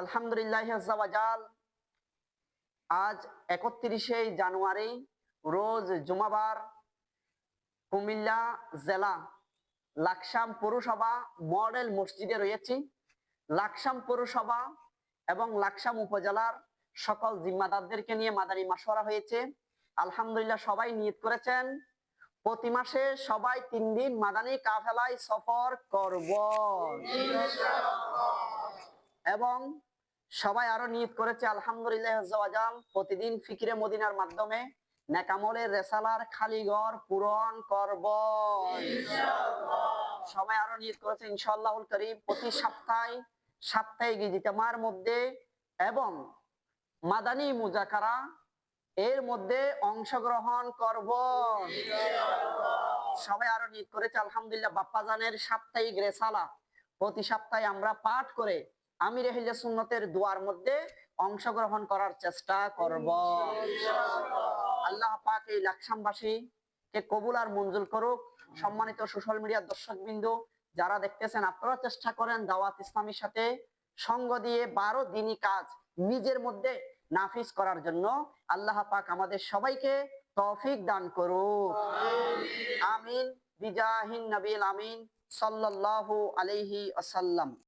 আলহামদুলিল্লাহ আজ একত্রিশে জানুয়ারি, রোজ জুমাবার, কুমিল্লা জেলা, লাকসাম পৌরসভা মডেল মসজিদে রয়েছি। লাকসাম পৌরসভা এবং লাকসাম উপজেলার সকল জিম্মাদারদেরকে নিয়ে মাদানী মাসোয়ারা হয়েছে। আলহামদুলিল্লাহ সবাই নিয়ত করেছেন। প্রতি মাসে সবাই তিন দিন মাদানী কাফেলায় সফর করব। এবং সবাই আরও নিয়ত করেছে, আলহামদুলিল্লাহ প্রতিদিন ফিকিরে মদিনার মাধ্যমে নেকামলের রেসালার খালি ঘর পূরণ করব। সবাই আরও নিয়ত করেছে করিম, প্রতি সপ্তাহে সাপ্তাহিক মধ্যে এবং মাদানী মুজাকারা এর মধ্যে অংশগ্রহণ করব। সবাই আরও নিয়ত করেছে, আলহামদুলিল্লাহ, বাপ্পাজানের সাপ্তাহিক রেসালা প্রতি সপ্তাহে আমরা পাঠ করে আমির এহিলে সুন্নতের দুয়ার মধ্যে অংশগ্রহণ করার চেষ্টা করব। আল্লাহ পাক এই লাকসামবাসী কে কবুল আর মঞ্জুর করুক। সম্মানিত সোশ্যাল মিডিয়ার দর্শক বিন্দু যারা দেখতেছেন আপনারা চেষ্টা করেন দাওয়াত ইসলামীর সাথে সঙ্গ দিয়ে বারো দিনই কাজ নিজের মধ্যে নাফিস করার জন্য আল্লাহ পাক আমাদের সবাইকে তৌফিক দান করুক। আমিন। বিজাহিন নবীল আমিন। সাল্লাল্লাহু আলাইহি আসাল্লাম